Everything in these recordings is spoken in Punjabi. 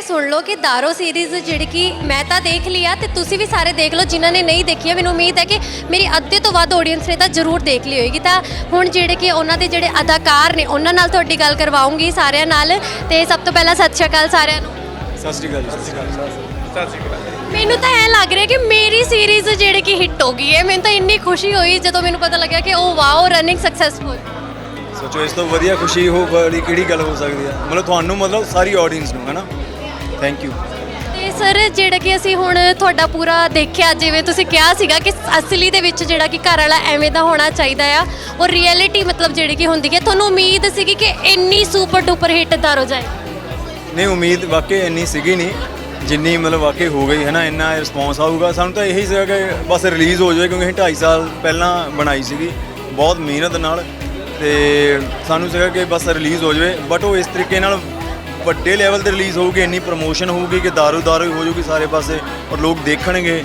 ਇਹ ਸੁਣ ਲਓ ਕਿ ਦਾਰੋ ਸੀਰੀਜ਼ ਜਿਹੜੀ ਕਿ ਮੈਂ ਤਾਂ ਦੇਖ ਲਿਆ ਤੇ ਤੁਸੀਂ ਵੀ ਸਾਰੇ ਦੇਖ ਲਓ ਜਿਨ੍ਹਾਂ ਨੇ ਨਹੀਂ ਦੇਖੀ ਮੈਨੂੰ ਉਮੀਦ ਹੈ ਕਿ ਮੇਰੀ ਅੱਧੇ ਤੋਂ ਵੱਧ ਆਡੀਅנס ਨੇ ਤਾਂ ਜ਼ਰੂਰ ਦੇਖ ਲਈ ਹੋਏਗੀ। ਤਾਂ ਹੁਣ ਜਿਹੜੇ ਕਿ ਉਹਨਾਂ ਦੇ ਜਿਹੜੇ ਅਦਾਕਾਰ ਨੇ ਉਹਨਾਂ ਨਾਲ ਤੁਹਾਡੀ ਗੱਲ ਕਰਵਾਉਂਗੀ ਸਾਰਿਆਂ ਨਾਲ। ਤੇ ਸਭ ਤੋਂ ਪਹਿਲਾਂ ਸਤਿ ਸ਼੍ਰੀ ਅਕਾਲ ਸਾਰਿਆਂ ਨੂੰ। ਸਤਿ ਸ਼੍ਰੀ ਅਕਾਲ ਸਤਿ ਸ਼੍ਰੀ ਅਕਾਲ ਮੈਨੂੰ ਤਾਂ ਇਹ ਲੱਗ ਰਿਹਾ ਕਿ ਮੇਰੀ ਸੀਰੀਜ਼ ਜਿਹੜੀ ਕਿ ਹਿੱਟ ਹੋ ਗਈ ਹੈ ਮੈਨੂੰ ਤਾਂ ਇੰਨੀ ਖੁਸ਼ੀ ਹੋਈ ਜਦੋਂ ਮੈਨੂੰ ਪਤਾ ਲੱਗਿਆ ਕਿ ਉਹ ਵਾਓ ਰਨਿੰਗ ਸਕਸੈਸਫੁਲ ਸੋਚੋ ਇਸ ਤੋਂ ਵਧੀਆ ਖੁਸ਼ੀ ਹੋ ਵਾਲੀ ਕਿਹੜੀ ਗੱਲ ਹੋ ਸਕਦੀ ਹੈ ਮਤਲਬ ਤੁਹਾਨੂੰ ਮਤਲਬ ਸਾਰੀ ਆਡੀਅנס ਨੂੰ ਹੈ ਨਾ? ਥੈਂਕ ਯੂ ਤੇ ਸਰ ਜਿਹੜਾ ਕਿ ਅਸੀਂ ਹੁਣ ਤੁਹਾਡਾ ਪੂਰਾ ਦੇਖਿਆ ਜਿਵੇਂ ਤੁਸੀਂ ਕਿਹਾ ਸੀਗਾ ਕਿ ਅਸਲੀ ਦੇ ਵਿੱਚ ਜਿਹੜਾ ਕਿ ਘਰ ਵਾਲਾ ਐਵੇਂ ਦਾ ਹੋਣਾ ਚਾਹੀਦਾ ਆ ਔਰ ਰਿਐਲਿਟੀ ਮਤਲਬ ਜਿਹੜੀ ਕਿ ਹੁੰਦੀ ਹੈ। ਤੁਹਾਨੂੰ ਉਮੀਦ ਸੀਗੀ ਕਿ ਇੰਨੀ ਸੁਪਰ ਡੂਪਰ ਹਿੱਟ ਦਾਰੋ ਜਾਏ ਨਹੀਂ ਉਮੀਦ ਵਾਕਈ ਇੰਨੀ ਸੀਗੀ ਨਹੀਂ ਜਿੰਨੀ ਮਤਲਬ ਵਾਕਈ ਹੋ ਗਈ ਹੈ ਨਾ ਇੰਨਾ ਰਿਸਪੌਂਸ ਆਊਗਾ। ਸਾਨੂੰ ਤਾਂ ਇਹੀ ਸੀਗਾ ਕਿ ਬਸ ਰਿਲੀਜ਼ ਹੋ ਜਾਵੇ ਕਿਉਂਕਿ ਅਸੀਂ 2.5 ਸਾਲ ਪਹਿਲਾਂ ਬਣਾਈ ਸੀਗੀ। ਬਹੁਤ ਮਿਹਨਤ ਨਾਲ ਤੇ ਸਾਨੂੰ ਸੀਗਾ ਕਿ ਬਸ ਰਿਲੀਜ਼ ਹੋ ਜਾਵੇ ਬਟ ਉਹ ਇਸ ਤਰੀਕੇ ਨਾਲ ਵੱਡੇ ਲੈਵਲ ਤੇ ਰਿਲੀਜ਼ ਹੋਊਗੀ, ਇੰਨੀ ਪ੍ਰੋਮੋਸ਼ਨ ਹੋਊਗੀ ਕਿ ਦਾਰੂ ਦਾਰੂ ਹੋ ਜਾਊਗੀ ਸਾਰੇ ਪਾਸੇ ਔਰ ਲੋਕ ਦੇਖਣਗੇ।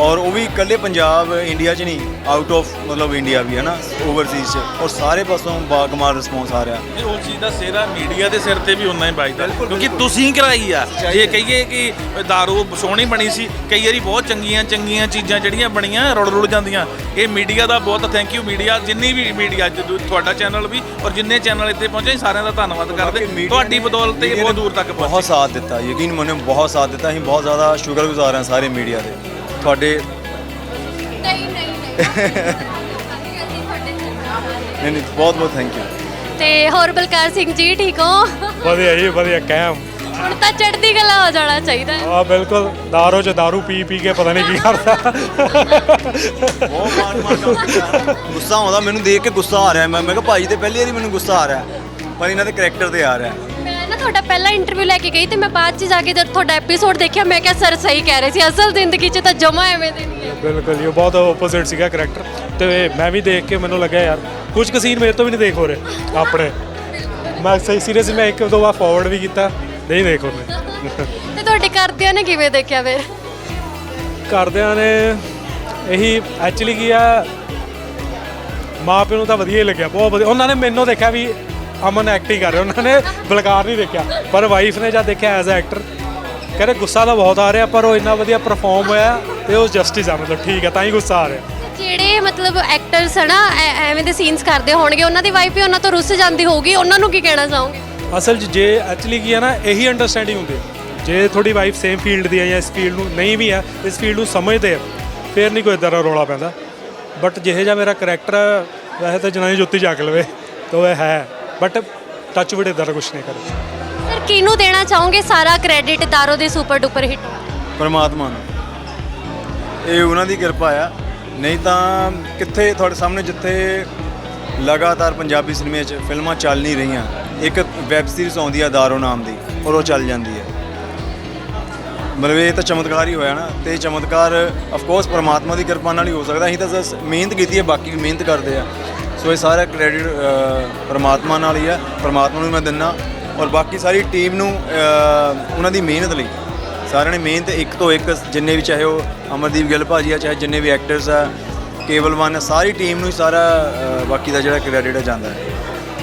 ਔਰ ਉਹ ਵੀ ਇਕੱਲੇ ਪੰਜਾਬ ਇੰਡੀਆ 'ਚ ਨਹੀਂ ਆਊਟ ਆਫ ਮਤਲਬ ਇੰਡੀਆ ਵੀ ਹੈ ਨਾ ਓਵਰਸੀਜ਼ 'ਚ। ਔਰ ਸਾਰੇ ਪਾਸੋਂ ਬਾਕਮਾਲ ਰਿਸਪੌਂਸ ਆ ਰਿਹਾ। ਇਹ ਉਸ ਚੀਜ਼ ਦਾ ਸਿਹਰਾ ਮੀਡੀਆ ਦੇ ਸਿਰ ਤੇ ਵੀ ਉਨਾ ਹੀ ਵੱਜਦਾ। ਕਿਉਂਕਿ ਤੁਸੀਂ ਕਰਾਈ ਆ। ਜੇ ਕਹੀਏ ਕਿ ਦਾਰੂ ਸੋਹਣੀ ਬਣੀ ਸੀ ਕਈ ਵਾਰੀ ਬਹੁਤ ਚੰਗੀਆਂ ਚੰਗੀਆਂ ਚੀਜ਼ਾਂ ਜਿਹੜੀਆਂ ਬਣੀਆਂ ਰੁੜ ਰੁੜ ਜਾਂਦੀਆਂ। ਇਹ ਮੀਡੀਆ ਦਾ ਬਹੁਤ ਥੈਂਕ ਯੂ ਮੀਡੀਆ ਜਿੰਨੀ ਵੀ ਮੀਡੀਆ ਤੁਹਾਡਾ ਚੈਨਲ ਵੀ ਔਰ ਜਿੰਨੇ ਚੈਨਲ ਇੱਥੇ ਪਹੁੰਚੇ ਸਾਰਿਆਂ ਦਾ ਧੰਨਵਾਦ ਕਰਦੇ। ਤੁਹਾਡੀ ਬਦੌਲਤ ਇਹ ਬਹੁਤ ਦੂਰ ਤੱਕ ਬਹੁਤ ਪਹੁੰਚੀ। ਸਾਥ ਦਿੱਤਾ। ਯਕੀਨ ਮੰਨੋ ਬਹੁਤ ਸਾਥ ਦਿੱਤਾ। ਅਸੀਂ ਬਹੁਤ ਜ਼ਿਆਦਾ ਸ਼ੁਕਰਗੁਜ਼ਾਰ ਹਾਂ ਸਾਰੇ ਮੀਡੀਆ ਦੇ। ਤੁਹਾਡੇ ਨਹੀਂ ਨਹੀਂ ਨਹੀਂ। ਨਹੀਂ ਬਹੁਤ ਬਹੁਤ ਥੈਂਕ ਯੂ ਤੇ ਹੋਰ ਬਲਕਾਰ ਸਿੰਘ ਜੀ ਠੀਕ ਹੋ? ਵਧੀਆ ਜੀ ਵਧੀਆ ਕਾਇਮ ਹੁਣ ਤਾਂ ਚੜ੍ਹਦੀ ਕਲਾ ਹੋ ਜਾਣਾ ਚਾਹੀਦਾ। ਹੈ ਆ ਬਿਲਕੁਲ ਦਾਰੂ ਚ ਦਾਰੂ ਪੀ ਪੀ ਕੇ ਪਤਾ ਨਹੀਂ ਕੀ ਕਰਦਾ। ਬਹੁਤ ਕੰਮ ਕੀਤਾ ਗੁੱਸਾ ਆਉਂਦਾ ਮੈਨੂੰ ਦੇਖ ਕੇ ਗੁੱਸਾ ਆ ਰਿਹਾ। ਮੈਂ ਮੈਂ ਕਿਹਾ ਭਾਈ ਤੇ ਪਹਿਲੀ ਵਾਰੀ ਮੈਨੂੰ ਗੁੱਸਾ ਆ ਰਿਹਾ। ਪਰ ਇਹਨਾਂ ਦੇ ਕੈਰੈਕਟਰ ਤੇ ਆ ਰਿਹਾ। ਨਾ ਤੁਹਾਡਾ ਪਹਿਲਾ ਇੰਟਰਵਿਊ ਲੈ ਕੇ ਗਈ ਤੇ ਮੈਂ ਬਾਅਦ ਚ ਜਾ ਕੇ ਜਦ ਤੁਹਾਡਾ ਐਪੀਸੋਡ ਦੇਖਿਆ ਮੈਂ ਕਿਹਾ ਸਰ ਸਹੀ ਕਹਿ ਰਹੇ ਸੀ। ਅਸਲ ਜ਼ਿੰਦਗੀ 'ਚ ਤਾਂ ਜਮਾ ਐਵੇਂ ਦੇ ਨਹੀਂ ਹੈ। ਬਿਲਕੁਲ ਉਹ ਬਹੁਤ ਆਪੋਜ਼ਿਟ ਸੀਗਾ ਕਰੈਕਟਰ ਤੇ ਮੈਂ ਵੀ ਦੇਖ ਕੇ ਮੈਨੂੰ ਲੱਗਿਆ ਯਾਰ ਕੁਝ ਕੁ ਸੀਨ ਮੇਰੇ ਤੋਂ ਵੀ ਨਹੀਂ ਦੇਖ ਹੋ ਰਹੇ ਆਪਣੇ। ਮੈਂ ਸਹੀ ਸੀਰੀਅਸ ਮੈਂ ਇੱਕ ਦੋ ਵਾਰ ਫਾਰਵਰਡ ਵੀ ਕੀਤਾ ਨਹੀਂ ਦੇਖ ਹੋ ਰਹੇ। ਤੇ ਤੁਹਾਡੇ ਘਰਦਿਆਂ ਨੇ ਕਿਵੇਂ ਦੇਖਿਆ ਫਿਰ? ਘਰਦਿਆਂ ਨੇ ਇਹੀ ਐਕਚੁਅਲੀ ਕੀ ਆ ਮਾਂ ਪਿਓ ਨੂੰ ਤਾਂ ਵਧੀਆ ਹੀ ਲੱਗਿਆ ਬਹੁਤ ਵਧੀਆ। ਉਹਨਾਂ ਨੇ ਮੈਨੂੰ ਦੇਖਿਆ ਵੀ ਅਮਨ ਐਕਟਿੰਗ ਕਰ ਰਿਹਾ ਉਹਨਾਂ ਨੇ ਬਲਕਾਰ ਨਹੀਂ ਦੇਖਿਆ। ਪਰ ਵਾਈਫ ਨੇ ਜਦ ਦੇਖਿਆ ਐਜ਼ ਅ ਐਕਟਰ ਕਹਿੰਦੇ ਗੁੱਸਾ ਤਾਂ ਬਹੁਤ ਆ ਰਿਹਾ ਪਰ ਉਹ ਇੰਨਾ ਵਧੀਆ ਪਰਫਾਰਮ ਹੋਇਆ ਤੇ ਉਹ ਜਸਟਿਸ ਆ ਮਤਲਬ ਠੀਕ ਹੈ ਤਾਂ ਹੀ ਗੁੱਸਾ ਆ ਰਿਹਾ। ਜਿਹੜੇ ਮਤਲਬ ਐਕਟਰਸ ਹਨਾ ਐਵੇਂ ਦੇ ਸੀਨਸ ਕਰਦੇ ਹੋਣਗੇ ਉਹਨਾਂ ਦੀ ਵਾਈਫ ਵੀ ਉਹਨਾਂ ਤੋਂ ਰੁੱਸ ਜਾਂਦੀ ਹੋਊਗੀ ਉਹਨਾਂ ਨੂੰ ਕੀ ਕਹਿਣਾ ਚਾਹੋਗੇ? ਅਸਲ 'ਚ ਜੇ ਐਕਚੁਅਲੀ ਕੀ ਹੈ ਨਾ ਇਹੀ ਅੰਡਰਸਟੈਂਡਿੰਗ ਹੁੰਦੀ ਹੈ ਜੇ ਤੁਹਾਡੀ ਵਾਈਫ ਸੇਮ ਫੀਲਡ ਦੀ ਹੈ ਜਾਂ ਇਸ ਫੀਲਡ ਨੂੰ ਨਹੀਂ ਵੀ ਹੈ ਇਸ ਫੀਲਡ ਨੂੰ ਸਮਝਦੇ ਆ ਫਿਰ ਨਹੀਂ ਕੋਈ ਇਦਾਂ ਦਾ ਰੌਲਾ ਪੈਂਦਾ। ਬਟ ਜਿਹੇ ਜਿਹਾ ਮੇਰਾ ਕਰੈਕਟਰ ਵੈਸੇ ਤਾਂ ਜਨਾਨੀ ਜੁੱਤੀ ਚੱਕ ਲਵੇ ਤਾਂ ਇਹ ਹੈ। ਬਟ ਟੱਚ ਵਿਡ ਇਦਾਂ ਦਾ ਕੁਝ ਨਹੀਂ ਕਰਦਾ ਸਰ ਕਿਹਨੂੰ ਦੇਣਾ ਚਾਹੋਗੇ ਸਾਰਾ ਕ੍ਰੈਡਿਟ ਦਾਰੋ ਦੇ ਸੁਪਰ ਡੁਪਰ ਹਿੱਟ ਪਰਮਾਤਮਾ ਨੂੰ ਇਹ ਉਹਨਾਂ ਦੀ ਕਿਰਪਾ ਆ ਨਹੀਂ ਤਾਂ ਕਿੱਥੇ ਤੁਹਾਡੇ ਸਾਹਮਣੇ ਜਿੱਥੇ ਲਗਾਤਾਰ ਪੰਜਾਬੀ ਸਿਨੇਮੇ 'ਚ ਫਿਲਮਾਂ ਚੱਲ ਨਹੀਂ ਰਹੀਆਂ ਇੱਕ ਵੈਬ ਸੀਰੀਜ਼ ਆਉਂਦੀ ਆ ਦਾਰੋ ਨਾਮ ਦੀ ਔਰ ਉਹ ਚੱਲ ਜਾਂਦੀ ਹੈ ਮਤਲਬ ਇਹ ਤਾਂ ਚਮਤਕਾਰ ਹੀ ਹੋਇਆ ਨਾ ਤੇ ਇਹ ਚਮਤਕਾਰ ਆਫ ਕੋਰਸ ਪਰਮਾਤਮਾ ਦੀ ਕਿਰਪਾ ਨਾਲ ਹੀ ਹੋ ਸਕਦਾ ਅਸੀਂ ਤਾਂ ਬਸ ਮਿਹਨਤ ਕੀਤੀ ਹੈ ਬਾਕੀ ਵੀ ਮਿਹਨਤ ਕਰਦੇ ਆ ਸੋ ਇਹ ਸਾਰਾ ਕ੍ਰੈਡਿਟ ਪਰਮਾਤਮਾ ਨਾਲ ਹੀ ਆ। ਪਰਮਾਤਮਾ ਨੂੰ ਮੈਂ ਦਿੰਦਾ ਔਰ ਬਾਕੀ ਸਾਰੀ ਟੀਮ ਨੂੰ ਉਹਨਾਂ ਦੀ ਮਿਹਨਤ ਲਈ। ਸਾਰਿਆਂ ਨੇ ਮਿਹਨਤ ਇੱਕ ਤੋਂ ਇੱਕ, ਜਿੰਨੇ ਵੀ ਚਾਹੇ ਉਹ ਅਮਰਦੀਪ ਗਿੱਲ ਭਾਜੀ ਆ, ਚਾਹੇ ਜਿੰਨੇ ਵੀ ਐਕਟਰਸ ਆ, ਕੇਵਲ ਵਨ ਸਾਰੀ ਟੀਮ ਨੂੰ ਸਾਰਾ ਬਾਕੀ ਦਾ ਜਿਹੜਾ ਕ੍ਰੈਡਿਟ ਜਾਂਦਾ ਹੈ।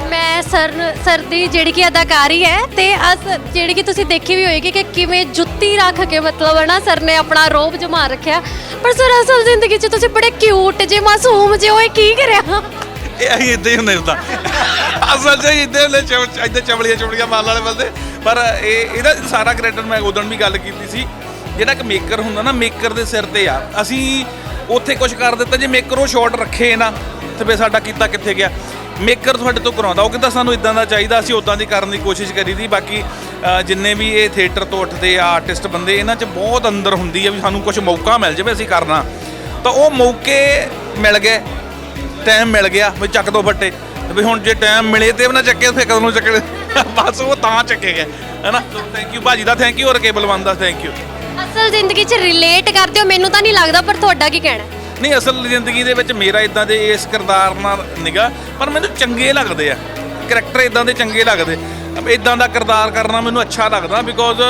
ਮੈਂ ਸਰ ਸਰ ਦੀ ਜਿਹੜੀ ਕਿ ਅਦਾਕਾਰੀ ਹੈ ਤੇ ਅਸ ਜਿਹੜੀ ਕਿ ਤੁਸੀਂ ਦੇਖੀ ਵੀ ਹੋਏਗੀ ਕਿ ਕਿਵੇਂ ਜੁੱਤੀ ਰੱਖ ਕੇ ਮਤਲਬ ਹੈ ਨਾ ਸਰ ਨੇ ਆਪਣਾ ਰੋਬ ਜਮਾ ਰੱਖਿਆ। ਪਰ ਸਰ ਅਸਲ ਜ਼ਿੰਦਗੀ 'ਚ ਤੁਸੀਂ ਬੜੇ ਕਿਊਟ ਜੇ, ਮਾਸੂਮ ਜੇ ਓਏ ਕੀ ਕਰਿਆ? ਇਹ ਅਸੀਂ ਇਦਾਂ ਹੀ ਹੁੰਦੇ ਹੁੰਦਾ ਅਸਲ 'ਚ ਇਦਾਂ ਹੁੰਦੇ ਚਮ- ਏਦਾਂ ਚਮੜੀਆਂ ਚਮੜੀਆਂ ਮਾਲ ਵਾਲੇ ਬੰਦੇ। ਪਰ ਇਹ, ਇਹਦਾ ਸਾਰਾ ਕ੍ਰੈਡਿਟ ਮੈਂ ਉਦੋਂ ਵੀ ਗੱਲ ਕੀਤੀ ਸੀ। ਜਿਹੜਾ ਇੱਕ ਮੇਕਰ ਹੁੰਦਾ ਨਾ ਮੇਕਰ ਦੇ ਸਿਰ ਤੇ ਆ। ਅਸੀਂ ਉੱਥੇ ਕੁਝ ਕਰ ਦਿੱਤਾ, ਜੇ ਮੇਕਰ ਉਹ ਸ਼ਾਟ ਰੱਖੇ ਨਾ, ਤੇ ਫੇ ਸਾਡਾ ਕੀਤਾ ਕਿੱਥੇ ਗਿਆ? ਮੇਕਰ ਤੁਹਾਡੇ ਤੋਂ ਕਰਾਉਂਦਾ ਉਹ ਕਹਿੰਦਾ, ਸਾਨੂੰ ਇਦਾਂ ਦਾ ਚਾਹੀਦਾ, ਅਸੀਂ ਉਦਾਂ ਦੀ ਕਰਨ ਦੀ ਕੋਸ਼ਿਸ਼ ਕਰੀ ਦੀ। ਬਾਕੀ ਜਿੰਨੇ ਵੀ ਇਹ ਥੀਏਟਰ ਤੋਂ ਉੱਠਦੇ ਆ ਆਰਟਿਸਟ ਬੰਦੇ, ਇਹਨਾਂ 'ਚ ਬਹੁਤ ਅੰਦਰ ਹੁੰਦੀ ਆ ਵੀ ਸਾਨੂੰ ਕੁਝ ਮੌਕਾ ਮਿਲ ਜਾਵੇ, ਅਸੀਂ ਕਰਨਾ। ਤਾਂ ਉਹ ਮੌਕੇ ਮਿਲ ਗਏ। ਟਾਈਮ ਮਿਲ ਗਿਆ ਵੀ ਚੱਕ ਦੋ ਫੱਟੇ। ਤੇ ਵੀ ਹੁਣ ਜੇ ਟਾਈਮ ਮਿਲੇ ਤੇ ਵੀ ਨਾ ਚੱਕੇ ਫੇਰ ਕਦੋਂ ਨੂੰ ਚੱਕੇ ਬਸ ਉਹ ਤਾਂ ਚੱਕੇ ਗਏ ਹੈਨਾ? ਥੈਂਕ ਯੂ ਭਾਜੀ ਦਾ ਥੈਂਕ ਯੂ ਔਰ ਕੇਬਲ ਵਨ ਦਾ ਥੈਂਕ ਯੂ ਅਸਲ ਜ਼ਿੰਦਗੀ 'ਚ ਰਿਲੇਟ ਕਰਦੇ ਹੋ ਮੈਨੂੰ ਤਾਂ ਨਹੀਂ ਲੱਗਦਾ ਪਰ ਤੁਹਾਡਾ ਕੀ ਕਹਿਣਾ? ਨਹੀਂ ਅਸਲ ਜ਼ਿੰਦਗੀ ਦੇ ਵਿੱਚ ਮੇਰਾ ਇਦਾਂ ਦੇ ਇਸ ਕਿਰਦਾਰ ਨਾਲ ਨਿਗਾ ਪਰ ਮੈਨੂੰ ਚੰਗੇ ਲੱਗਦੇ ਆ। ਕਰੈਕਟਰ ਇਦਾਂ ਦੇ ਚੰਗੇ ਲੱਗਦੇ। ਇਦਾਂ ਦਾ ਕਿਰਦਾਰ ਕਰਨਾ ਮੈਨੂੰ ਅੱਛਾ ਲੱਗਦਾ ਬਿਕੋਜ਼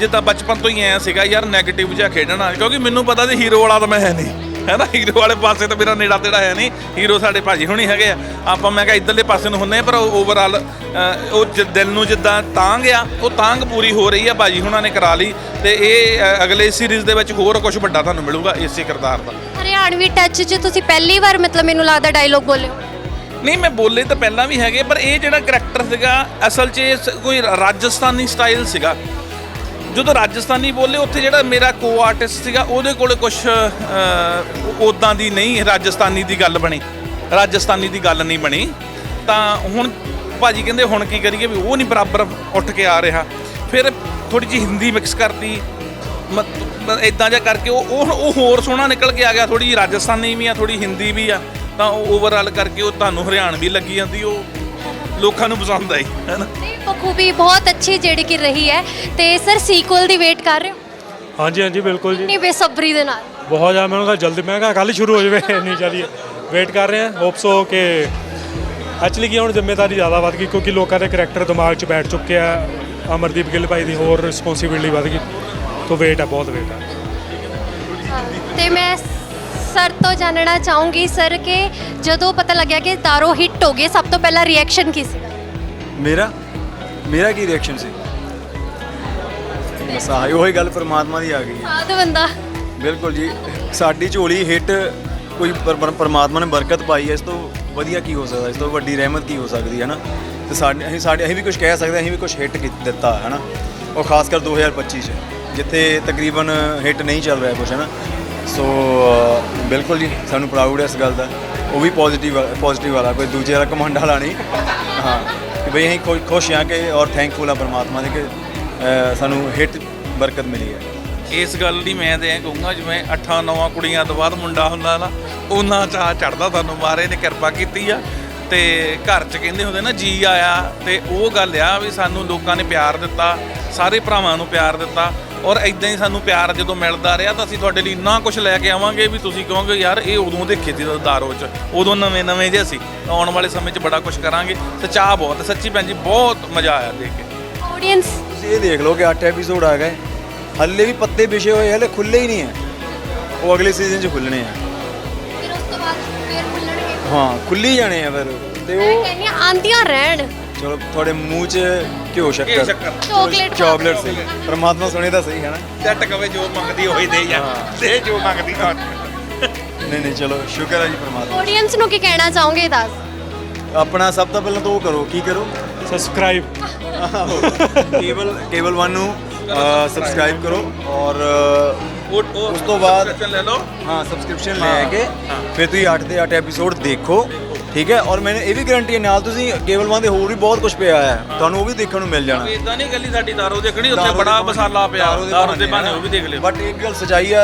ਜਿੱਦਾਂ ਬਚਪਨ ਤੋਂ ਹੀ ਐ ਸੀਗਾ ਯਾਰ 네ਗੇਟਿਵ ਜਿਹਾ ਖੇਡਣਾ ਕਿਉਂਕਿ ਮੈਨੂੰ ਪਤਾ ਸੀ ਹੀਰੋ ਵਾਲਾ ਤਾਂ ਮੈਂ ਹੈ ਨਹੀਂ। ਹੈ ਨਾ ਹੀਰੋ ਵਾਲੇ ਪਾਸੇ ਤਾਂ ਮੇਰਾ ਨੇੜਾ ਤੇੜਾ ਹੈ ਨਹੀਂ। ਹੀਰੋ ਸਾਡੇ ਭਾਜੀ ਹੁਣੀ ਹੈਗੇ ਆ। ਆਪਾਂ ਮੈਂ ਕਿਹਾ ਇਧਰਲੇ ਪਾਸੇ ਨੂੰ ਹੁੰਨੇ ਪਰ ਓਵਰਆਲ ਉਹ ਦਿਲ ਨੂੰ ਜਿੱਦਾਂ ਤਾਂਗ ਆ ਉਹ ਤਾਂਗ ਪੂਰੀ ਹੋ ਰਹੀ ਆ ਭਾਜੀ ਹੁਣਾਂ ਨੇ ਕਰਾ ਲਈ। ਤੇ ਇਹ ਅਗਲੇ ਸੀਰੀਜ਼ ਦੇ ਵਿੱਚ ਹੋਰ ਕੁਝ ਵੱਡਾ ਤੁਹਾਨੂੰ ਮਿਲੂਗਾ ਇਸੇ ਕਿਰਦਾਰ ਦਾ। ਹਰਿਆਣਵੀ ਟੱਚ 'ਚ ਤੁਸੀਂ ਪਹਿਲੀ ਵਾਰ ਮਤਲਬ ਮੈਨੂੰ ਲੱਗਦਾ ਡਾਇਲੋਗ ਬੋਲੇ ਹੋ। ਨਹੀਂ ਮੈਂ ਬੋਲੇ ਤਾਂ ਪਹਿਲਾਂ ਵੀ ਹੈਗੇ ਪਰ ਇਹ ਜਿਹੜਾ ਕਰੈਕਟਰ ਸੀਗਾ ਅਸਲ 'ਚ ਕੋਈ ਰਾਜਸਥਾਨੀ ਸਟਾਈਲ ਸੀਗਾ। ਜਦੋਂ ਰਾਜਸਥਾਨੀ ਬੋਲੇ, ਉੱਥੇ ਜਿਹੜਾ ਮੇਰਾ ਕੋ ਆਰਟਿਸਟ ਸੀਗਾ, ਉਹਦੇ ਕੋਲੇ ਕੁਝ ਉਦਾਂ ਦੀ ਨਹੀਂ, ਰਾਜਸਥਾਨੀ ਦੀ ਗੱਲ ਬਣੀ। ਰਾਜਸਥਾਨੀ ਦੀ ਗੱਲ ਨਹੀਂ ਬਣੀ। ਤਾਂ ਹੁਣ ਭਾਜੀ ਕਹਿੰਦੇ, ਹੁਣ ਕੀ ਕਰੀਏ ਵੀ ਉਹ ਨਹੀਂ ਬਰਾਬਰ ਉੱਠ ਕੇ ਆ ਰਿਹਾ। ਫਿਰ ਥੋੜੀ ਜਿਹੀ ਹਿੰਦੀ ਮਿਕਸ ਕਰਤੀ। ਇਦਾਂ ਜਿਹਾ ਕਰਕੇ ਉਹ ਉਹ ਉਹ ਹੋਰ ਸੋਹਣਾ ਨਿਕਲ ਕੇ ਆ ਗਿਆ। ਥੋੜੀ ਜਿਹੀ ਰਾਜਸਥਾਨੀ ਵੀ ਆ ਥੋੜੀ ਹਿੰਦੀ ਵੀ ਆ। ਤਾਂ ਓਵਰਆਲ ਕਰਕੇ ਉਹ ਤੁਹਾਨੂੰ ਹਰਿਆਣਵੀ ਲੱਗੀ ਜਾਂਦੀ, ਉਹ ਲੋਕਾਂ ਨੂੰ ਪਸੰਦ ਆਈ ਹੈਨਾ? ਨਹੀਂ ਬਖੂਬੀ ਬਹੁਤ ਅੱਛੀ ਜਿਹੜੀ ਕਿ ਰਹੀ ਹੈ। ਤੇ ਸਰ ਸੀਕੁਅਲ ਦੀ ਵੇਟ ਕਰ ਰਹੇ ਹੋ? ਹਾਂਜੀ ਹਾਂਜੀ ਬਿਲਕੁਲ ਜੀ। ਨਹੀਂ ਬੇਸਬਰੀ ਦੇ ਨਾਲ। ਬਹੁਤ ਜ਼ਿਆਦਾ ਮੈਨੂੰ ਤਾਂ ਜਲਦੀ ਮੈਂ ਕਿਹਾ ਕੱਲ ਸ਼ੁਰੂ ਹੋ ਜਾਵੇ ਨਹੀਂ ਚੱਲੀਏ ਵੇਟ ਕਰ ਰਹੇ ਹਾਂ। ਹੋਪ ਸੋ ਕਿ ਐਕਚੁਅਲੀ ਕੀ ਆ, ਹੁਣ ਜ਼ਿੰਮੇਵਾਰੀ ਜ਼ਿਆਦਾ ਵੱਧ ਗਈ ਕਿਉਂਕਿ ਲੋਕਾਂ ਦੇ ਕਰੈਕਟਰ ਦਿਮਾਗ 'ਚ ਬੈਠ ਚੁੱਕੇ ਆ। ਅਮਰਦੀਪ ਗਿੱਲ ਭਾਈ ਦੀ ਹੋਰ ਰਿਸਪੌਂਸਿਬਿਲਟੀ ਵੱਧ ਗਈ ਤੋਂ ਵੇਟ ਹੈ ਬਹੁਤ ਵੇਟ ਹੈ ਤੇ ਮੈਂ ਸਰ ਤੋਂ ਜਾਣਨਾ ਚਾਹੂੰਗੀ ਸਰ ਕਿ ਜਦੋਂ ਪਤਾ ਲੱਗਿਆ ਕਿ ਤਾਰੋ ਹਿੱਟ ਹੋ ਗਏ ਸਭ ਤੋਂ ਪਹਿਲਾ ਰਿਐਕਸ਼ਨ ਕੀ ਸੀ? ਮੇਰਾ? ਮੇਰਾ ਕੀ ਰਿਐਕਸ਼ਨ ਸੀ? ਬਸ ਆਹੀ ਉਹੀ ਗੱਲ ਪਰਮਾਤਮਾ ਦੀ ਆ ਗਈ ਹੈ। ਸਾਧ ਬੰਦਾ। ਬਿਲਕੁਲ ਜੀ। ਸਾਡੀ ਝੋਲੀ ਹਿੱਟ ਕੋਈ ਪਰ- ਪਰ- ਪਰਮਾਤਮਾ ਨੇ ਬਰਕਤ ਪਾਈ ਹੈ ਇਸ ਤੋਂ ਵਧੀਆ ਕੀ ਹੋ ਸਕਦਾ ਇਸ ਤੋਂ ਵੱਡੀ ਰਹਿਮਤ ਕੀ ਹੋ ਸਕਦੀ ਹੈ ਨਾ ਤੇ ਸਾਡੇ ਅਸੀਂ ਸਾਡੇ ਅਸੀਂ ਵੀ ਕੁਝ ਕਹਿ ਸਕਦੇ ਹਾਂ, ਅਸੀਂ ਵੀ ਕੁਝ ਹਿੱਟ ਦਿੱਤਾ ਹੈ ਨਾ ਉਹ ਖਾਸ ਕਰ 2025 ਚ ਜਿੱਥੇ ਤਕਰੀਬਨ ਹਿੱਟ ਨਹੀਂ ਚੱਲ ਰਿਹਾ ਕੁਝ ਹੈ ਨਾ ਸੋ uh, ਬਿਲਕੁਲ ਜੀ, ਸਾਨੂੰ ਪ੍ਰਾਊਡ ਹੈ ਇਸ ਗੱਲ ਦਾ। ਉਹ ਵੀ ਪੋਜ਼ਿਟਿਵ ਪੋਜ਼ਿਟਿਵ ਵਾਲਾ, ਕੋਈ ਦੂਜੇ ਵਾਲਾ ਕਮਾਂਡ ਵਾਲਾ ਨਹੀਂ। ਹਾਂ, ਕਿ ਬਈ ਅਸੀਂ ਖੁ- ਖੁਸ਼ ਹਾਂ ਕਿ, ਔਰ ਥੈਂਕਫੁਲ ਆ ਪਰਮਾਤਮਾ ਦੇ ਕਿ ਸਾਨੂੰ ਹਿੱਟ ਬਰਕਤ ਮਿਲੀ ਹੈ। ਇਸ ਗੱਲ ਦੀ ਮੈਂ ਤੇ ਇਹ ਕਹੂੰਗਾ, ਜਿਵੇਂ 8 9 ਕੁੜੀਆਂ ਤੋਂ ਬਾਅਦ ਮੁੰਡਾ ਹੁੰਦਾ ਨਾ, ਉਹਨਾਂ ਚਾਹ ਚੜਦਾ ਤੁਹਾਨੂੰ ਮਾਰੇ ਨੇ ਕਿਰਪਾ ਕੀਤੀ ਆ। ਤੇ ਘਰ ਚ ਕਹਿੰਦੇ ਹੁੰਦੇ ਨਾ, ਜੀ ਆਇਆ, ਤੇ ਉਹ ਗੱਲ ਆ ਵੀ ਸਾਨੂੰ ਲੋਕਾਂ ਨੇ ਪਿਆਰ ਦਿੱਤਾ, ਸਾਰੇ ਭਰਾਵਾਂ ਨੂੰ ਪਿਆਰ ਦਿੱਤਾ। ਔਰ ਇਦਾਂ ਹੀ ਸਾਨੂੰ ਪਿਆਰ ਜਦੋਂ ਮਿਲਦਾ ਰਿਹਾ ਤਾਂ ਅਸੀਂ ਤੁਹਾਡੇ ਲਈ ਇੰਨਾ ਕੁਝ ਲੈ ਕੇ ਆਵਾਂਗੇ ਵੀ ਤੁਸੀਂ ਕਹੋਗੇ ਯਾਰ ਇਹ ਉਦੋਂ ਦੇਖੇ ਸੀ ਦਾਰੋ ਚ ਉਦੋਂ ਨਵੇਂ ਨਵੇਂ ਜਿਹੇ ਸੀ ਆਉਣ ਵਾਲੇ ਸਮੇਂ 'ਚ ਬੜਾ ਕੁਝ ਕਰਾਂਗੇ। ਤੇ ਚਾਹ ਬਹੁਤ ਸੱਚੀ ਭੈਣ ਜੀ ਬਹੁਤ ਮਜ਼ਾ ਆਇਆ ਦੇਖ ਕੇ। ਆਡੀਅנס ਤੁਸੀਂ ਇਹ ਦੇਖ ਲਓ ਕਿ 8 ਐਪੀਸੋਡ ਆ ਗਏ। ਹੱਲੇ ਵੀ ਪੱਤੇ ਵਿਛੇ ਹੋਏ ਹਲੇ ਖੁੱਲੇ ਹੀ ਨਹੀਂ ਹੈ। ਉਹ ਅਗਲੇ ਸੀਜ਼ਨ 'ਚ ਖੁੱਲਣੇ ਆ। ਫਿਰ ਉਸ ਤੋਂ ਬਾਅਦ ਫਿਰ ਖੁੱਲਣਗੇ ਹਾਂ ਖੁੱਲੀ ਜਾਣੇ ਆ ਫਿਰ। ਤੇ ਉਹ ਕਹਿੰਦੀ ਆਂਦੀਆਂ ਰਹਿਣ। ਚਲੋ ਤੁਹਾਡੇ ਮੂੰਹ 'ਚ ਘਿਓ ਸ਼ੱਕਰ ਸ਼ੱਕਰ। ਚਾਕਲੇਟ ਚਾਕਲੇਟ ਸੀ। ਪਰਮਾਤਮਾ ਸੁਣੇ ਤਾਂ ਸਹੀ ਹੈ ਨਾ। ਸੈੱਟ ਕਵੇ ਜੋ ਮੰਗਦੀ ਹੋਈ ਦੇ ਜਾ ਦੇ ਜੋ ਮੰਗਦੀ ਹਾਂ ਨਹੀਂ ਨਹੀਂ ਚਲੋ ਸ਼ੁਕਰ ਹੈ ਜੀ ਪਰਮਾਤਮਾ ਆਡੀਅנס ਨੂੰ ਕੀ ਕਹਿਣਾ ਚਾਹੋਗੇ ਦੱਸ? ਆਪਣਾ ਸਭ ਤੋਂ ਪਹਿਲਾਂ ਤਾਂ ਉਹ ਕਰੋ ਕੀ ਕਰੋ? ਸਬਸਕ੍ਰਾਈਬ ਕੇਬਲ ਕੇਬਲ 1 ਨੂੰ ਸਬਸਕ੍ਰਾਈਬ ਕਰੋ ਔਰ ਉਹ ਉਸ ਤੋਂ ਬਾਅਦ- subscription ਲੈ ਲਓ। ਹਾਂ ਸਬਸਕ੍ਰਿਪਸ਼ਨ ਲੈ ਕੇ ਫਿਰ ਤੁਸੀਂ 8 ਦੇ 8 ਐਪੀਸੋਡ ਦੇਖੋ। ਠੀਕ ਹੈ? ਔਰ ਮੈਨੂੰ ਇਹ ਵੀ ਗਾਰੰਟੀ ਹੈ ਨਾਲ ਤੁਸੀਂ ਕੇਬਲ 1 ਦੇ ਹੋਰ ਵੀ ਬਹੁਤ ਕੁਝ ਪਿਆ ਹੈ। ਤੁਹਾਨੂੰ ਉਹ ਵੀ ਦੇਖਣ ਨੂੰ ਮਿਲ ਜਾਣਾ। ਇਦਾਂ ਨਹੀਂ ਗੱਲੀ ਸਾਡੀ ਦਾਰੋ ਦੇਖਣੀ ਉੱਥੇ ਬੜਾ ਮਸਾਲਾ ਪਿਆ। ਦਾਰੂ ਦੇ ਬਹਾਨੇ। ਉਹ ਵੀ ਦੇਖ ਲਿਓ। ਬਟ ਇੱਕ ਗੱਲ ਸਚਾਈ ਆ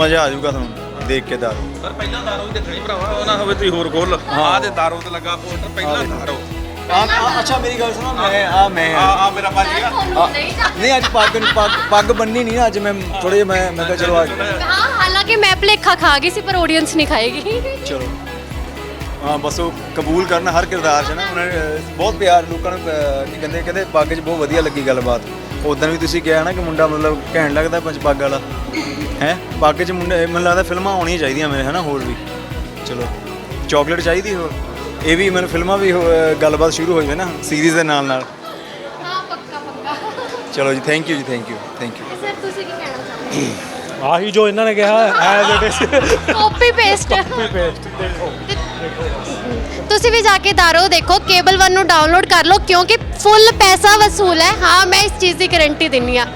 ਮਜ਼ਾ ਆ ਜਾਊਗਾ ਤੁਹਾਨੂੰ ਦੇਖ ਕੇ ਦਾਰੂ। ਪਰ ਪਹਿਲਾਂ ਦਾਰੋ ਹੀ ਦੇਖਣੀ ਭਰਾਵਾ ਉਹ ਨਾ ਹੋਵੇ ਤੁਸੀਂ ਹੋਰ ਖੋਲ। ਆਹ ਤੇ ਦਾਰੋ ਤੇ ਲੱਗਾ ਪੋਸਟਰ ਪਹਿਲਾਂ ਦਾਰੋ। ਆ ਅੱਛਾ ਮੇਰੀ ਗੱਲ ਸੁਣੋ ਮੈਂ ਆ ਮੈਂ ਆ। ਆ ਮੇਰਾ ਭਾਜੀ ਆ। ਤੁਹਾਨੂੰ ਨਹੀਂ ਅੱਜ ਪੱਗ ਪੱਗ ਪੱਗ ਬੰਨੀ ਨਹੀਂ ਅੱਜ ਮੈਂ ਥੋੜੇ ਜਿਹਾ ਮੈਂ ਮੈਂ ਕਿਹਾ ਚਲੋ ਅੱਜ। ਹਾਂ ਹਾਲਾਂਕਿ ਮੈਂ ਭਲੇਖਾ ਖਾ ਗਈ ਸੀ ਪਰ ਆਡੀਅנס ਨਹੀਂ ਖਾਏਗੀ। ਚਲੋ। ਹਾਂ ਬਸ ਉਹ ਕਬੂਲ ਕਰਨਾ ਹਰ ਕਿਰਦਾਰ 'ਚ ਨਾ ਉਹਨਾਂ ਨੇ ਬਹੁਤ ਪਿਆਰ ਲੋਕਾਂ ਨੂੰ ਅਹ, ਕੀ ਕਹਿੰਦੇ ਕਹਿੰਦੇ ਪੱਗ 'ਚ ਬਹੁਤ ਵਧੀਆ ਲੱਗੀ ਗੱਲਬਾਤ। ਉਦੋਂ ਵੀ ਤੁਸੀਂ ਕਿਹਾ ਨਾ ਕਿ ਮੁੰਡਾ ਮਤਲਬ ਘੈਂਟ ਲੱਗਦਾ ਪੰਜ ਪੱਗ ਵਾਲਾ। ਹੈ? ਪੱਗ 'ਚ ਮੁੰਡੇ ਮੈਨੂੰ ਲੱਗਦਾ ਫਿਲਮਾਂ ਆਉਣੀਆਂ ਚਾਹੀਦੀਆਂ ਮੇਰੇ ਹਨਾ ਹੋਰ ਵੀ। ਚਲੋ ਚਾਕਲੇਟ ਚਾਹੀਦੀ ਹੋਰ। ਇਹ ਵੀ ਮੈਨੂੰ ਫਿਲਮਾਂ ਵੀ ਹੋ- ਅਹ, ਗੱਲਬਾਤ ਸ਼ੁਰੂ ਹੋ ਜਾਵੇ ਨਾ ਸੀਰੀਜ਼ ਦੇ ਨਾਲ ਨਾਲ। ਹਾਂ ਪੱਕਾ ਪੱਕਾ। ਚਲੋ ਜੀ ਥੈਂਕ ਯੂ ਜੀ thank you thank you sir ਤੁਸੀਂ ਕੀ ਕਹਿਣਾ ਚਾਹੋਗੇ ਆਹੀ ਜੋ ਇਹਨਾਂ ਨੇ ਕਿਹਾ as it is copy paste paste ਦੇਖੋ। ਤੁਸੀਂ ਵੀ ਜਾ ਕੇ ਦਾਰੋ ਦੇਖੋ, ਕੇਬਲ 1 ਨੂੰ ਡਾਊਨਲੋਡ ਕਰ ਲਓ ਕਿਉਂਕਿ ਫੁੱਲ ਪੈਸਾ ਵਸੂਲ ਹੈ। ਹਾਂ, ਮੈਂ ਇਸ ਚੀਜ਼ ਦੀ ਗਾਰੰਟੀ ਦਿੰਨੀ ਆ।